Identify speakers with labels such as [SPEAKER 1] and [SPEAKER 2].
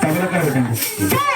[SPEAKER 1] tabla cardenal.